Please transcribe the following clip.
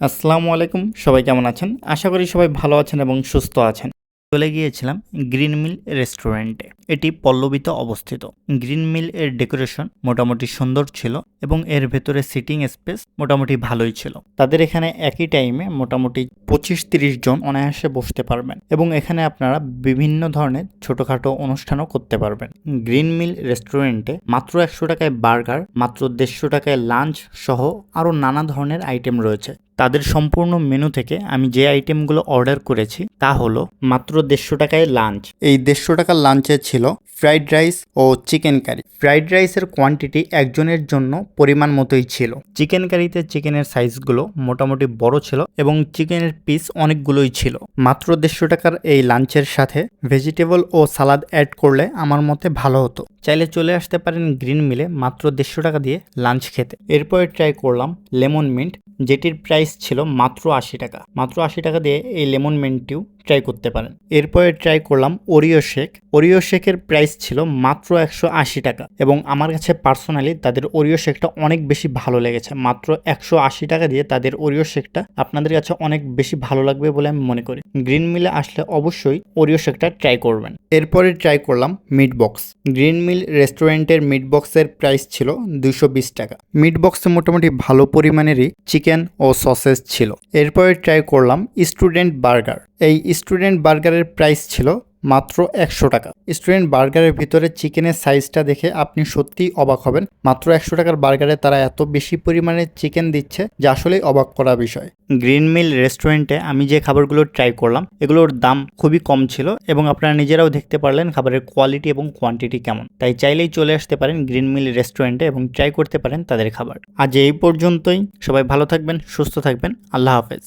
আসসালামু আলাইকুম, সবাই কেমন আছেন? আশা করি সবাই ভালো আছেন এবং সুস্থ আছেন। চলে গিয়েছিলাম গ্রিন মিল রেস্টুরেন্টে। এটি পল্লবীতে অবস্থিত। গ্রিন মিল এর ডেকোরেশন মোটামুটি সুন্দর ছিল এবং এর ভেতরে সিটিং স্পেস মোটামুটি ভালোই ছিল। তাদের এখানে একই টাইমে মোটামুটি পঁচিশ তিরিশ জন অনায়াসে বসতে পারবেন এবং এখানে আপনারা বিভিন্ন ধরনের ছোটখাটো অনুষ্ঠানও করতে পারবেন। গ্রিন মিল রেস্টুরেন্টে মাত্র একশো টাকায় বার্গার, মাত্র দেড়শো টাকায় লাঞ্চ সহ আরও নানা ধরনের আইটেম রয়েছে। তাদের সম্পূর্ণ মেনু থেকে আমি যে আইটেমগুলো অর্ডার করেছি তা হলো মাত্র দেড়শো টাকায় লাঞ্চ এই দেড়শো টাকার লাঞ্চে ছিল ফ্রাইড রাইস ও চিকেন কারি ফ্রাইড রাইসের কোয়ান্টিটি একজনের জন্য পরিমাণ মতোই ছিল। চিকেন কারিতে চিকেনের সাইজগুলো মোটামুটি বড় ছিল এবং চিকেনের পিস অনেকগুলোই ছিল। মাত্র দেড়শো টাকার এই লাঞ্চের সাথে ভেজিটেবল ও সালাদ অ্যাড করলে আমার মতে ভালো হতো। চাইলে চলে আসতে পারেন গ্রিন মিলে মাত্র দেড়শো টাকা দিয়ে লাঞ্চ খেতে। এরপরে ট্রাই করলাম লেমন মিন্ট যেটির প্রাইস ছিল মাত্র আশি টাকা। মাত্র আশি টাকা দিয়ে এই লেমন মিন্টটিও ট্রাই করতে পারেন। এরপরে ট্রাই করলাম ওরিও শেক ওরিও শেকের প্রাইস ছিল মাত্র একশো আশি টাকা এবং আমার কাছে পার্সোনালি তাদের ওরিও শেকটা অনেক বেশি ভালো লেগেছে। মাত্র একশো আশি টাকা দিয়ে তাদের ওরিও শেকটা আপনাদের কাছে অনেক বেশি ভালো লাগবে বলে আমি মনে করি। গ্রিন মিলে আসলে অবশ্যই ওরিও শেকটা ট্রাই করবেন। এরপরে ট্রাই করলাম মিট বক্স গ্রিন মিল রেস্টুরেন্টের মিট বক্সের প্রাইস ছিল দুশো বিশ টাকা। মিট বক্সে মোটামুটি ভালো পরিমাণেরই চিকেন ও সসেস ছিল। এরপরে ট্রাই করলাম স্টুডেন্ট বার্গার এই স্টুডেন্ট বার্গারের প্রাইস ছিল মাত্র একশো টাকা। স্টুডেন্ট বার্গারের ভিতরে চিকেনের সাইজটা দেখে আপনি সত্যিই অবাক হবেন। মাত্র একশো টাকার বার্গারে তারা এত বেশি পরিমাণে চিকেন দিচ্ছে যা আসলেই অবাক করা বিষয়। গ্রিন মিল রেস্টুরেন্টে আমি যে খাবারগুলো ট্রাই করলাম, এগুলোর দাম খুবই কম ছিল এবং আপনারা নিজেরাও দেখতে পারলেন খাবারের কোয়ালিটি এবং কোয়ান্টিটি কেমন। তাই চাইলেই চলে আসতে পারেন গ্রিন মিল রেস্টুরেন্টে এবং ট্রাই করতে পারেন তাদের খাবার। আজ এই পর্যন্তই। সবাই ভালো থাকবেন, সুস্থ থাকবেন। আল্লাহ হাফেজ।